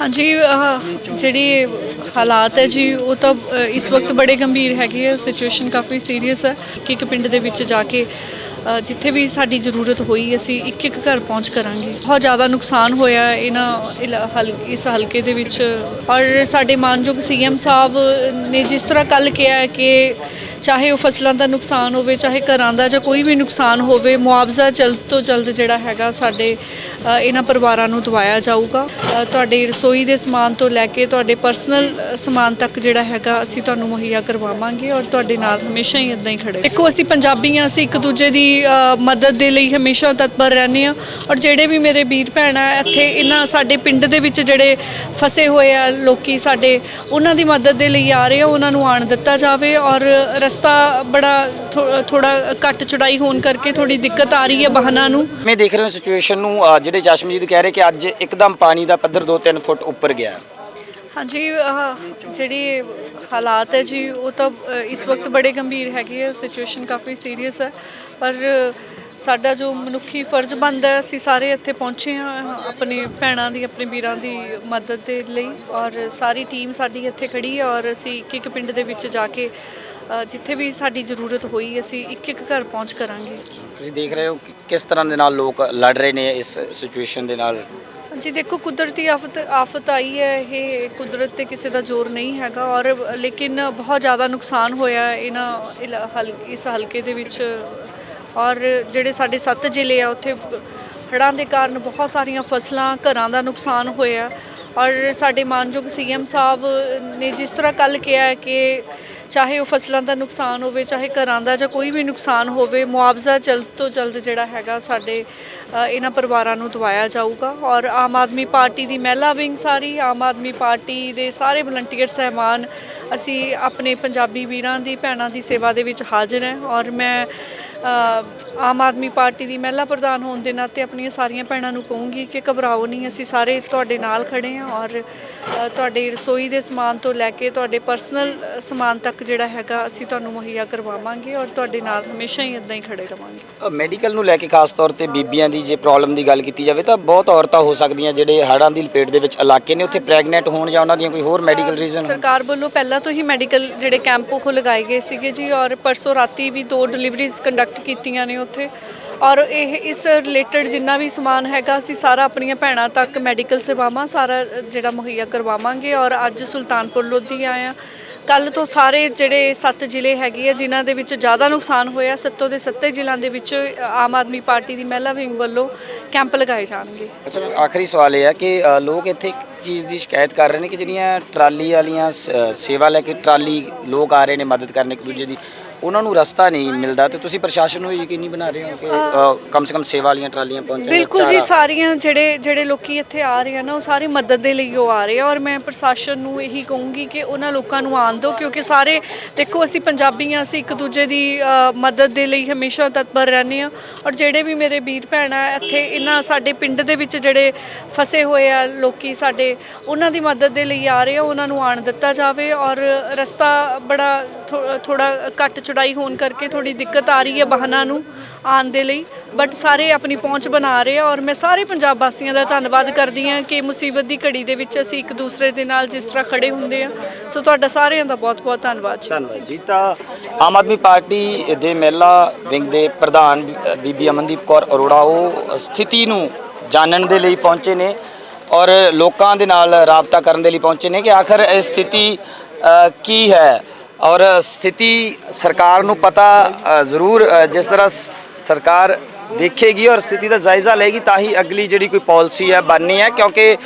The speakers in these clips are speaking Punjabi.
ਹਾਂਜੀ ਜਿਹੜੀ ਹਾਲਾਤ ਹੈ ਜੀ, ਉਹ ਤਾਂ ਇਸ ਵਕਤ ਬੜੇ ਗੰਭੀਰ ਹੈਗੇ ਆ। ਸਿਚੁਏਸ਼ਨ ਕਾਫੀ ਸੀਰੀਅਸ ਹੈ ਕਿ ਇੱਕ ਪਿੰਡ ਦੇ ਵਿੱਚ ਜਾ ਕੇ ਜਿੱਥੇ ਵੀ ਸਾਡੀ ਜ਼ਰੂਰਤ ਹੋਈ, ਅਸੀਂ ਇੱਕ ਇੱਕ ਘਰ ਪਹੁੰਚ ਕਰਾਂਗੇ। ਬਹੁਤ ਜ਼ਿਆਦਾ ਨੁਕਸਾਨ ਹੋਇਆ ਇਹਨਾਂ ਇਲਾ- ਹਲ- ਇਸ ਹਲਕੇ ਦੇ ਵਿੱਚ। ਔਰ ਸਾਡੇ ਮਾਨਯੋਗ ਸੀਐਮ ਸਾਹਿਬ ਨੇ ਜਿਸ ਤਰ੍ਹਾਂ ਕੱਲ ਕਿਹਾ ਕਿ ਚਾਹੇ ਉਹ ਫਸਲਾਂ ਦਾ ਨੁਕਸਾਨ ਹੋਵੇ, ਚਾਹੇ ਘਰਾਂ ਦਾ ਜਾਂ ਕੋਈ ਵੀ ਨੁਕਸਾਨ ਹੋਵੇ, ਮੁਆਵਜ਼ਾ ਜਲਦ ਤੋਂ ਜਲਦ ਜਿਹੜਾ ਹੈਗਾ ਸਾਡੇ ਇਹਨਾਂ ਪਰਿਵਾਰਾਂ ਨੂੰ ਦਵਾਇਆ ਜਾਊਗਾ। ਅ, ਤੁਹਾਡੇ ਰਸੋਈ ਦੇ ਸਮਾਨ ਤੋਂ ਲੈ ਕੇ ਤੁਹਾਡੇ ਪਰਸਨਲ ਸਮਾਨ ਤੱਕ ਜਿਹੜਾ ਹੈਗਾ ਅਸੀਂ ਤੁਹਾਨੂੰ ਮੁਹੱਈਆ ਕਰਵਾਵਾਂਗੇ ਔਰ ਤੁਹਾਡੇ ਨਾਲ ਹਮੇਸ਼ਾ ਹੀ ਇਦਾਂ ਹੀ ਖੜੇ ਦੇਖੋ ਅਸੀਂ ਪੰਜਾਬੀ ਹਾਂ ਅਸੀਂ ਇੱਕ ਦੂਜੇ ਦੀ ਮਦਦ ਦੇ ਲਈ ਹਮੇਸ਼ਾ ਤਤਪਰ ਰਹਿੰਦੇ ਹਾਂ ਔਰ ਜਿਹੜੇ ਵੀ ਮੇਰੇ ਵੀਰ ਭੈਣਾਂ ਇੱਥੇ ਇਹਨਾਂ ਸਾਡੇ ਪਿੰਡ ਦੇ ਵਿੱਚ ਜਿਹੜੇ ਫਸੇ ਹੋਏ ਆ ਲੋਕੀ ਸਾਡੇ ਉਹਨਾਂ ਦੀ ਮਦਦ ਦੇ ਲਈ ਆ ਰਹੇ ਆ ਉਹਨਾਂ ਨੂੰ ਆਣ ਦਿੱਤਾ ਜਾਵੇ ਔਰ ਰਸਤਾ ਬੜਾ ਥੋੜਾ ਘੱਟ ਚੜਾਈ ਹੋਣ ਕਰਕੇ ਥੋੜੀ ਦਿੱਕਤ ਆ ਰਹੀ ਹੈ ਵਾਹਨਾਂ ਨੂੰ। ਮੈਂ ਦੇਖ ਰਹੇ ਹਾਂ ਸਿਚੁਏਸ਼ਨ ਨੂੰ ਅ, ਜਿਹੜੇ ਚਸ਼ਮਜੀਤ ਕਹਿ ਰਹੇ ਕਿ ਅੱਜ ਇੱਕਦਮ ਪਾਣੀ ਦਾ ਪੱਧਰ 2-3 ਫੁੱਟ ਉੱਪਰ ਗਿਆ। ਹਾਂਜੀ ਆਹ ਜਿਹੜੀ ਹਾਲਾਤ ਹੈ ਜੀ ਉਹ ਤਾਂ ਅ, ਇਸ ਵਕਤ ਬੜੇ ਗੰਭੀਰ ਹੈਗੇ ਆ। ਸਿਚੁਏਸ਼ਨ ਕਾਫੀ ਸੀਰੀਅਸ ਹੈ। ਪਰ ਸਾਡਾ ਜੋ ਮਨੁੱਖੀ ਫਰਜ਼ ਬਣਦਾ ਹੈ ਅਸੀਂ ਸਾਰੇ ਇੱਥੇ ਪਹੁੰਚੇ ਹਾਂ ਆਪਣੇ ਭੈਣਾਂ ਦੀ ਆਪਣੇ ਵੀਰਾਂ ਦੀ ਮਦਦ ਦੇ ਲਈ। ਔਰ ਸਾਰੀ ਟੀਮ ਸਾਡੀ ਇੱਥੇ ਖੜੀ ਹੈ ਔਰ ਅਸੀਂ ਇੱਕ ਇੱਕ ਪਿੰਡ ਦੇ ਵਿੱਚ ਜਾ ਕੇ ਜਿੱਥੇ ਵੀ ਸਾਡੀ ਜ਼ਰੂਰਤ ਹੋਈ ਅਸੀਂ ਇੱਕ ਇੱਕ ਘਰ ਪਹੁੰਚ ਕਰਾਂਗੇ। ਤੁਸੀਂ ਦੇਖ ਰਹੇ ਹੋ ਕਿ ਕਿਸ ਤਰ੍ਹਾਂ ਦੇ ਨਾਲ ਲੋਕ ਲੜ ਰਹੇ ਨੇ ਇਸ ਸਿਚੁਏਸ਼ਨ ਦੇ ਨਾਲ? ਜੀ ਦੇਖੋ ਕੁਦਰਤੀ ਆਫਤ ਆਫਤ ਆਈ ਹੈ। ਇਹ ਕੁਦਰਤ ਤੇ ਕਿਸੇ ਦਾ ਜ਼ੋਰ ਨਹੀਂ ਹੈਗਾ ਔਰ ਲੇਕਿਨ ਬਹੁਤ ਜ਼ਿਆਦਾ ਨੁਕਸਾਨ ਹੋਇਆ ਇਹਨਾਂ ਇਸ ਹਲਕੇ ਦੇ ਵਿੱਚ। ਔਰ ਜਿਹੜੇ ਸਾਡੇ ਸੱਤ ਜ਼ਿਲ੍ਹੇ ਆ ਉੱਥੇ ਹੜ੍ਹਾਂ ਦੇ ਕਾਰਨ ਬਹੁਤ ਸਾਰੀਆਂ ਫਸਲਾਂ ਘਰਾਂ ਦਾ ਨੁਕਸਾਨ ਹੋਇਆ। ਔਰ ਸਾਡੇ ਮਾਨਯੋਗ ਸੀਐਮ ਸਾਹਿਬ ਨੇ ਜਿਸ ਤਰ੍ਹਾਂ ਕੱਲ ਕਿਹਾ ਕਿ ਚਾਹੇ ਉਹ ਫਸਲਾਂ ਦਾ ਨੁਕਸਾਨ ਹੋਵੇ, ਚਾਹੇ ਘਰਾਂ ਦਾ ਜਾਂ ਕੋਈ ਵੀ ਨੁਕਸਾਨ ਹੋਵੇ, ਮੁਆਵਜ਼ਾ ਜਲਦ ਤੋਂ ਜਲਦ ਜਿਹੜਾ ਹੈਗਾ ਸਾਡੇ ਇਹਨਾਂ ਪਰਿਵਾਰਾਂ ਨੂੰ ਦਵਾਇਆ ਜਾਊਗਾ। ਔਰ ਆਮ ਆਦਮੀ ਪਾਰਟੀ ਦੀ ਮਹਿਲਾ ਵਿੰਗ ਸਾਰੀ, ਆਮ ਆਦਮੀ ਪਾਰਟੀ ਦੇ ਸਾਰੇ ਵਲੰਟੀਅਰ ਸਹਿਬਾਨ ਅਸੀਂ ਆਪਣੇ ਪੰਜਾਬੀ ਵੀਰਾਂ ਦੀ, ਭੈਣਾਂ ਦੀ ਸੇਵਾ ਦੇ ਵਿੱਚ ਹਾਜ਼ਰ ਹਾਂ। ਔਰ ਮੈਂ ਆਮ ਆਦਮੀ ਪਾਰਟੀ ਦੀ ਮਹਿਲਾ ਪ੍ਰਧਾਨ ਹੋਣ ਦੇ ਨਾਤੇ ਆਪਣੀਆਂ ਸਾਰੀਆਂ ਭੈਣਾਂ ਨੂੰ ਕਹੂੰਗੀ ਕਿ ਘਬਰਾਓ ਨਹੀਂ, ਅਸੀਂ ਸਾਰੇ ਤੁਹਾਡੇ ਨਾਲ ਖੜੇ ਹਾਂ। ਔਰ ਤੁਹਾਡੇ ਰਸੋਈ ਦੇ ਸਮਾਨ ਤੋਂ ਲੈ ਕੇ ਤੁਹਾਡੇ ਪਰਸਨਲ ਸਮਾਨ ਤੱਕ ਜਿਹੜਾ ਹੈਗਾ ਅਸੀਂ ਤੁਹਾਨੂੰ ਮੁਹੱਈਆ ਕਰਵਾਵਾਂਗੇ ਔਰ ਤੁਹਾਡੇ ਨਾਲ ਹਮੇਸ਼ਾ ਹੀ ਇਦਾਂ ਹੀ ਖੜੇ ਰਵਾਂਗੇ। ਮੈਡੀਕਲ ਨੂੰ ਲੈ ਕੇ ਖਾਸ ਤੌਰ ਤੇ ਬੀਬੀਆਂ ਦੀ ਜੇ ਪ੍ਰੋਬਲਮ ਦੀ ਗੱਲ ਕੀਤੀ ਜਾਵੇ ਤਾਂ ਬਹੁਤ ਔਰਤਾਂ ਹੋ ਸਕਦੀਆਂ ਜਿਹੜੇ ਹੜ੍ਹਾਂ ਦੀ ਲਪੇਟ ਦੇ ਵਿੱਚ ਇਲਾਕੇ ਨੇ ਉੱਥੇ ਪ੍ਰੈਗਨੈਂਟ ਹੋਣ ਜਾਂ ਉਹਨਾਂ ਦੀਆਂ ਕੋਈ ਹੋਰ ਮੈਡੀਕਲ ਰੀਜ਼ਨ ਸਰਕਾਰ ਵੱਲੋਂ ਪਹਿਲਾਂ ਤੋਂ ਹੀ ਮੈਡੀਕਲ ਜਿਹੜੇ ਕੈਂਪ ਉਹ ਲਗਾਏ ਗਏ ਸੀਗੇ ਜੀ ਔਰ ਪਰਸੋਂ ਰਾਤੀ ਵੀ ਦੋ ਡਿਲੀਵਰੀਜ਼ ਕੰਡਕਟ ਕੀਤੀਆਂ ਨੇ ਉੱਥੇ। ਔਰ ਇਹ ਇਸ ਰਿਲੇਟਡ ਜਿੰਨਾ ਵੀ ਸਮਾਨ ਹੈਗਾ, ਅਸੀਂ ਸਾਰਾ ਆਪਣੀਆਂ ਭੈਣਾਂ ਤੱਕ ਮੈਡੀਕਲ ਸੇਵਾਵਾਂ, ਸਾਰਾ ਜਿਹੜਾ ਮੁਹੱਈਆ ਕਰਵਾਵਾਂਗੇ ਔਰ ਅੱਜ ਸੁਲਤਾਨਪੁਰ ਲੋਧੀ ਆਏ ਆ ਕੱਲ ਤੋਂ ਸਾਰੇ ਜਿਹੜੇ ਸੱਤ ਜ਼ਿਲ੍ਹੇ ਹੈਗੇ ਆ, ਜਿਨ੍ਹਾਂ ਦੇ ਵਿੱਚ ਜ਼ਿਆਦਾ ਨੁਕਸਾਨ ਹੋਇਆ, ਸੱਤੋਂ ਦੇ ਸੱਤੇ ਜ਼ਿਲ੍ਹਿਆਂ ਦੇ ਵਿੱਚ ਆਮ ਆਦਮੀ ਪਾਰਟੀ ਦੀ ਮਹਿਲਾ ਵਿੰਗ ਵੱਲੋਂ ਕੈਂਪ ਲਗਾਏ ਜਾਣਗੇ। ਅੱਛਾ, ਆਖਰੀ ਸਵਾਲ ਇਹ ਹੈ ਕਿ ਲੋਕ ਇੱਥੇ ਇੱਕ ਚੀਜ਼ ਦੀ ਸ਼ਿਕਾਇਤ ਕਰ ਰਹੇ ਨੇ ਕਿ ਜਿਹੜੀਆਂ ਟਰਾਲੀ ਵਾਲੀਆਂ ਸੇਵਾ ਲੈ ਕੇ ਟਰਾਲੀ ਲੋਕ ਆ ਰਹੇ ਨੇ ਮਦਦ ਕਰਨ ਇੱਕ ਦੂਜੇ ਦੀ। ਉਹਨਾਂ ਨੂੰ ਰਸਤਾ ਨਹੀਂ ਮਿਲਦਾ ਤੇ ਤੁਸੀਂ ਪ੍ਰਸ਼ਾਸਨ ਨੂੰ ਇਹ ਯਕੀਨੀ ਬਣਾ ਰਹੇ ਹੋ ਕਿ ਅ, ਕਮ ਸੇ ਕਮ ਸੇਵਾ ਵਾਲੀਆਂ ਟਰਾਲੀਆਂ ਪਹੁੰਚਣ ਬਿਲਕੁਲ ਜੀ ਚਾਰਾ- ਸਾਰੀਆਂ ਜਿਹੜੇ ਜਿਹੜੇ ਲੋਕੀ ਇੱਥੇ ਆ ਰਹੇ ਆ ਨਾ ਉਹ ਸਾਰੇ ਮਦਦ ਦੇ ਲਈ ਉਹ ਆ ਰਹੇ ਆ ਔਰ ਮੈਂ ਪ੍ਰਸ਼ਾਸਨ ਨੂੰ ਇਹੀ ਕਹੂੰਗੀ ਕਿ ਉਹਨਾਂ ਲੋਕਾਂ ਨੂੰ ਆਉਣ ਦਿਓ ਕਿਉਂਕਿ ਸਾਰੇ ਦੇਖੋ ਅਸੀਂ ਪੰਜਾਬੀ ਆ ਅਸੀਂ ਇੱਕ ਦੂਜੇ ਦੀ ਅ, ਮਦਦ ਦੇ ਲਈ ਹਮੇਸ਼ਾ ਤਤਪਰ ਰਹਿੰਦੇ ਆ ਔਰ ਜਿਹੜੇ ਵੀ ਮੇਰੇ ਵੀਰ ਭੈਣਾਂ ਇੱਥੇ ਇਹਨਾਂ ਸਾਡੇ ਪਿੰਡ ਦੇ ਵਿੱਚ ਜਿਹੜੇ ਫਸੇ ਹੋਏ ਆ ਲੋਕੀ ਸਾਡੇ ਉਹਨਾਂ ਦੀ ਮਦਦ ਦੇ ਲਈ ਆ ਰਹੇ ਆ ਉਹਨਾਂ ਨੂੰ ਆਣ ਦਿੱਤਾ ਜਾਵੇ ਔਰ ਰਸਤਾ ਬੜਾ ਥੋੜਾ ਘੱਟ ਚੜਾਈ ਹੋਣ ਕਰਕੇ ਥੋੜੀ ਦਿੱਕਤ ਆ ਰਹੀ ਹੈ ਵਾਹਨਾਂ ਨੂੰ ਆਉਣ ਦੇ ਲਈ। ਬਟ ਸਾਰੇ ਆਪਣੀ ਪਹੁੰਚ ਬਣਾ ਰਹੇ ਆ ਔਰ ਮੈਂ ਸਾਰੇ ਪੰਜਾਬ ਵਾਸੀਆਂ ਦਾ ਧੰਨਵਾਦ ਕਰਦੀ ਹਾਂ ਕਿ ਮੁਸੀਬਤ ਦੀ ਘੜੀ ਦੇ ਵਿੱਚ ਅਸੀਂ ਇੱਕ ਦੂਸਰੇ ਦੇ ਨਾਲ ਜਿਸ ਤਰ੍ਹਾਂ ਖੜੇ ਹੁੰਦੇ ਆ। ਸੋ ਤੁਹਾਡਾ ਸਾਰਿਆਂ ਦਾ ਬਹੁਤ ਬਹੁਤ ਧੰਨਵਾਦ ਜੀ। ਧੰਨਵਾਦ ਜੀ। ਤਾਂ ਆਮ ਆਦਮੀ ਪਾਰਟੀ ਦੇ ਮਹਿਲਾ ਵਿੰਗ ਦੇ ਪ੍ਰਧਾਨ ਬੀਬੀ ਅਮਨਦੀਪ ਕੌਰ ਅਰੋੜਾ ਉਹ ਸਥਿਤੀ ਨੂੰ ਜਾਣਨ ਦੇ ਲਈ ਪਹੁੰਚੇ ਨੇ ਔਰ ਲੋਕਾਂ ਦੇ ਨਾਲ ਰਾਬਤਾ ਕਰਨ ਦੇ ਲਈ ਪਹੁੰਚੇ ਨੇ ਕਿ ਆਖਰ ਇਹ ਸਥਿਤੀ ਕੀ ਹੈ? ਔਰ ਸਥਿਤੀ ਸਰਕਾਰ ਨੂੰ ਪਤਾ ਜ਼ਰੂਰ ਜਿਸ ਤਰ੍ਹਾਂ ਸਰਕਾਰ ਦੇਖੇਗੀ ਔਰ ਸਥਿਤੀ ਦਾ ਜਾਇਜ਼ਾ ਲਏਗੀ, ਤਾਂ ਹੀ ਅਗਲੀ ਜਿਹੜੀ ਕੋਈ ਪਾਲਿਸੀ ਹੈ ਬਣਨੀ ਹੈ, ਕਿਉਂਕਿ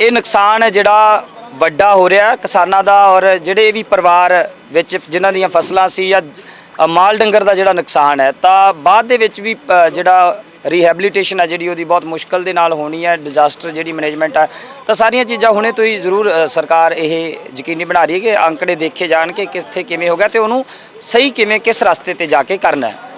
ਇਹ ਨੁਕਸਾਨ ਹੈ ਜਿਹੜਾ ਵੱਡਾ ਹੋ ਰਿਹਾ ਕਿਸਾਨਾਂ ਦਾ ਔਰ ਜਿਹੜੇ ਵੀ ਪਰਿਵਾਰ ਵਿੱਚ ਜਿਨ੍ਹਾਂ ਦੀਆਂ ਫਸਲਾਂ ਸੀ ਜਾਂ ਮਾਲ ਡੰਗਰ ਦਾ ਜਿਹੜਾ ਨੁਕਸਾਨ ਹੈ, ਤਾਂ ਬਾਅਦ ਦੇ ਵਿੱਚ ਵੀ ਜਿਹੜਾ ਰੀਹੈਬਿਲਿਟੇਸ਼ਨ ਹੈ ਜਿਹੜੀ ਉਹਦੀ ਬਹੁਤ ਮੁਸ਼ਕਲ ਦੇ ਨਾਲ ਹੋਣੀ ਹੈ ਡਿਜ਼ਾਸਟਰ ਜਿਹੜੀ ਮੈਨੇਜਮੈਂਟ ਹੈ ਤਾਂ ਸਾਰੀਆਂ ਚੀਜ਼ਾਂ ਹੁਣੇ ਤੋਂ ਹੀ ਜ਼ਰੂਰ ਸਰਕਾਰ ਇਹ ਯਕੀਨੀ ਬਣਾ ਰਹੀ ਹੈ ਕਿ ਅੰਕੜੇ ਦੇਖੇ ਜਾਣ ਕਿ ਕਿੱਥੇ ਕਿਵੇਂ ਹੋ ਗਿਆ ਤੇ ਉਹਨੂੰ ਸਹੀ ਕਿਵੇਂ, ਕਿਸ ਰਸਤੇ ਤੇ ਜਾ ਕੇ ਕਰਨਾ ਹੈ।